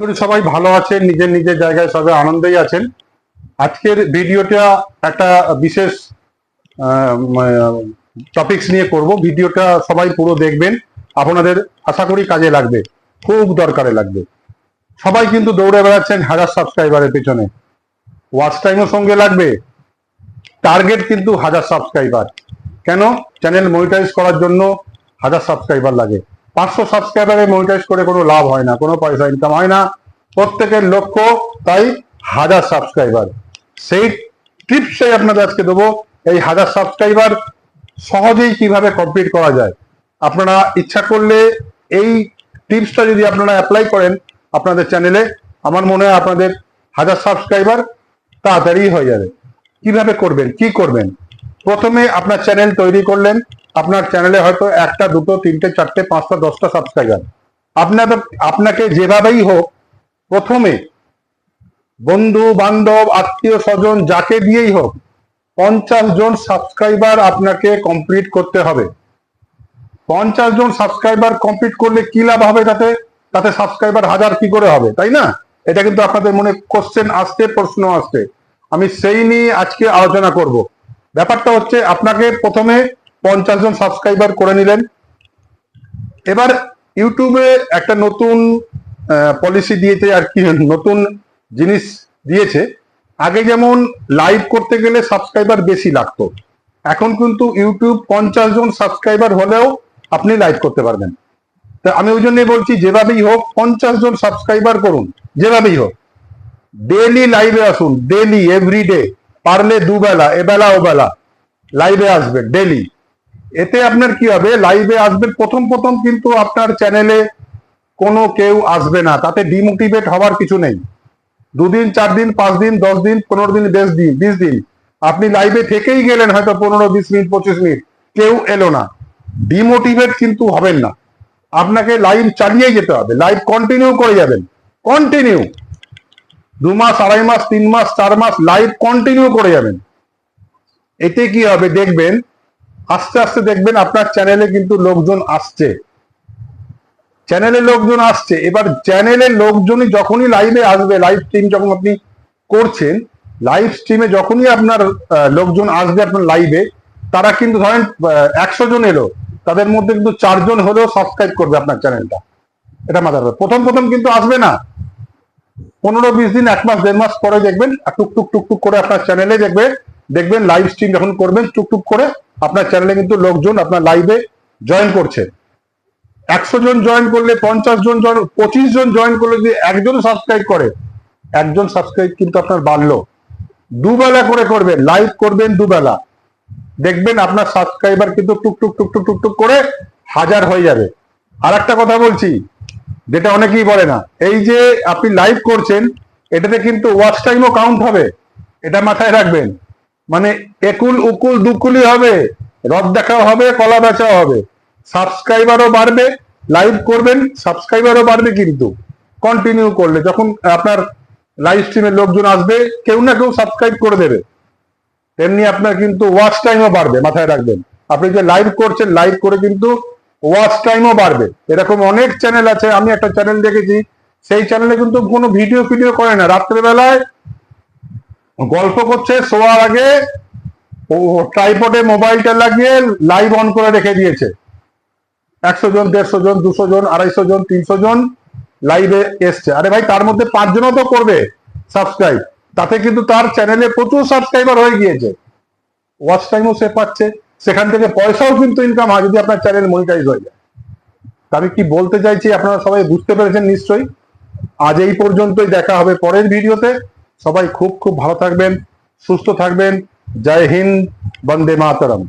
করি সবাই ভালো আছেন, নিজের নিজের জায়গায় সবাই আনন্দেই আছেন। আজকের ভিডিওটা একটা বিশেষ টপিকস নিয়ে করব। ভিডিওটা সবাই পুরো দেখবেন। আপনাদের আশা করি কাজে লাগবে, খুব দরকারে লাগবে। সবাই কিন্তু দৌড়ে বেড়াচ্ছেন হাজার সাবস্ক্রাইবারের পেছনে। ওয়াচ টাইমও সঙ্গে লাগবে। টার্গেট কিন্তু হাজার সাবস্ক্রাইবার কেন? চ্যানেল মনিটাইজ করার জন্য হাজার সাবস্ক্রাইবার লাগে। পাঁচশো সাবস্ক্রাইবারে মনিটাইজ করে কোনো লাভ হয় না, কোনো পয়সা ইনকাম হয় না। প্রত্যেকের লক্ষ্য তাই হাজার সাবস্ক্রাইবার সেই টিপসই আপনাদের আজকে দেবো। এই হাজার সাবস্ক্রাইবার সহজেই কীভাবে কমপ্লিট করা যায়? আপনারা ইচ্ছা করলে এই টিপসটা যদি আপনারা অ্যাপ্লাই করেন আপনাদের চ্যানেলে আমার মনে হয় আপনাদের হাজার সাবস্ক্রাইবার তাড়াতাড়ি হয়ে যাবে। কীভাবে করবেন? কি করবেন? প্রথমে আপনার চ্যানেল তৈরি করলেন। আপনার চ্যানেলে হয়তো একটা, দুটো, তিনটে, চারটে, পাঁচটা, দশটা সাবস্ক্রাইবার আপনার আপনাকে যেভাবেই হোক, প্রথমে বন্ধু, বান্ধব, আত্মীয় স্বজন, যাকে দিয়েই হোক, পঞ্চাশ জন সাবস্ক্রাইবার আপনাকে কমপ্লিট করতে হবে। পঞ্চাশ জন সাবস্ক্রাইবার কমপ্লিট করলে কি লাভ হবে তাতে? তাতে সাবস্ক্রাইবার হাজার কি করে হবে, তাই না? এটা কিন্তু আপনাদের মনে কোশ্চেন আসতে প্রশ্ন আসতে আমি সেই নিয়ে আজকে আলোচনা করব। ব্যাপারটা হচ্ছে, আপনাকে প্রথমে পঞ্চাশ জন সাবস্ক্রাইবার করে নিলেন। এবার ইউটিউবে একটা নতুন পলিসি দিয়েছে আর কি, নতুন জিনিস দিয়েছে। আগে যেমন লাইভ করতে গেলে সাবস্ক্রাইবার বেশি লাগতো, এখন কিন্তু ইউটিউব পঞ্চাশ জন সাবস্ক্রাইবার হলেও আপনি লাইভ করতে পারবেন। তা আমি ওই জন্যই বলছি, যেভাবেই হোক পঞ্চাশ জন সাবস্ক্রাইবার করুন, যেভাবেই হোক। ডেলি লাইভে আসুন ডেলি এভরিডে পারলে দুবেলা, এবেলা, ওবেলা লাইভে আসবে ডেলি এতে আপনার কি হবে? লাইভে আসবেন। প্রথম প্রথম কিন্তু আপনার চ্যানেলে কোনো কেউ আসবে না। তাতে ডিমোটিভেট হওয়ার কিছু নেই। দুদিন চার দিন পাঁচ দিন দশ দিন পনেরো দিন বেশ দিন বিশ দিন আপনি লাইভে থেকেই গেলেন হয়তো পনেরো, বিশ মিনিট, পঁচিশ মিনিট। কেউ এলো না। ডিমোটিভেট কিন্তু হবেন না। আপনাকে লাইভ চালিয়ে যেতে হবে। লাইভ কন্টিনিউ করে যাবেন। কন্টিনিউ দু মাস, আড়াই মাস, তিন মাস, চার মাস লাইভ কন্টিনিউ করে যাবেন। এতে কি হবে? দেখবেন আস্তে আস্তে দেখবেন আপনার চ্যানেলে কিন্তু লোকজন আসছে। চ্যানেলে লোকজন আসছে। এবার চ্যানেলে লোকজনই যখনই লাইভে আসবে লাইভ স্ট্রিম যখন আপনি করছেন লাইভ স্ট্রিমে যখনই আপনার লোকজন আসবে আপনার লাইভে তারা কিন্তু ধরেন একশো জন এলো, তাদের মধ্যে কিন্তু চারজন হলেও সাবস্ক্রাইব করবে আপনার চ্যানেলটা এটা মাথায় রাখবে প্রথম প্রথম কিন্তু আসবে না। পনেরো, বিশ দিন, এক মাস, দেড় মাস পরে দেখবেন টুকটুক টুকটুক করে আপনার চ্যানেলে দেখবে, দেখবেন লাইভ স্ট্রিম যখন করবেন, টুকটুক করে আপনার চ্যানেলে কিন্তু লোকজন আপনার লাইভে জয়েন করছে। একশো জন জয়েন করলে পঞ্চাশ জন জয়েন পঁচিশ জন জয়েন করলে যদি একজন সাবস্ক্রাইব করে, একজন সাবস্ক্রাইব কিন্তু আপনার বাড়লো। দুবেলা করে করবেন লাইভ করবেন দুবেলা। দেখবেন আপনার সাবস্ক্রাইবার কিন্তু টুকটুক টুকটুক টুকটুক করে হাজার হয়ে যাবে। আর একটা কথা বলছি, যেটা অনেকেই বলে না, এই যে আপনি লাইভ করছেন, এটাতে কিন্তু ওয়াচ টাইমও কাউন্ট হবে। এটা মাথায় রাখবেন। মানে একুল, উকুল দুকুলি হবে। রদ দেখাও হবে, কলা বেচাও হবে। সাবস্ক্রাইবারও বাড়বে, লাইভ করবেন, সাবস্ক্রাইবারও বাড়বে কিন্তু। কন্টিনিউ করলে, যখন আপনার লাইভ স্ট্রিমের লোকজন আসবে, কেউ না কেউ সাবস্ক্রাইব করে দেবে। তেমনি আপনার কিন্তু ওয়াচ টাইমও বাড়বে, মাথায় রাখবেন। আপনি যে লাইভ করছেন লাইভ করে কিন্তু ওয়াচ টাইমও বাড়বে। এরকম অনেক চ্যানেল আছে, আমি একটা চ্যানেল দেখেছি, সেই চ্যানেলে কিন্তু কোনো ভিডিও ফিডিও করে না। রাত্রেবেলায় গল্প করছে, শোয়ার আগে ও ট্রাইপডে মোবাইলটা লাগিয়ে লাইভ অন করে রেখে দিয়েছে। একশো জন, দেড়শো জন, দুশো জন, আড়াইশো জন, তিনশো জন লাইভে এসছে। আরে ভাই, তার মধ্যে পাঁচজনও তো করবে সাবস্ক্রাইব তাতে কিন্তু তার চ্যানেলে প্রচুর সাবস্ক্রাইবার হয়ে গিয়েছে। ওয়াচ টাইমও সে পাচ্ছে। সেখান থেকে পয়সাও কিন্তু ইনকাম হয়, যদি আপনার চ্যানেল মনিটাইজ হয়ে যায়। আমি কি বলতে চাইছি, আপনারা সবাই বুঝতে পেরেছেন নিশ্চয়ই। আজ এই পর্যন্তই দেখা হবে পরের ভিডিওতে সবাই খুব খুব ভালো থাকবেন সুস্থ থাকবেন। জয় হিন্দ বন্দে মাতরম।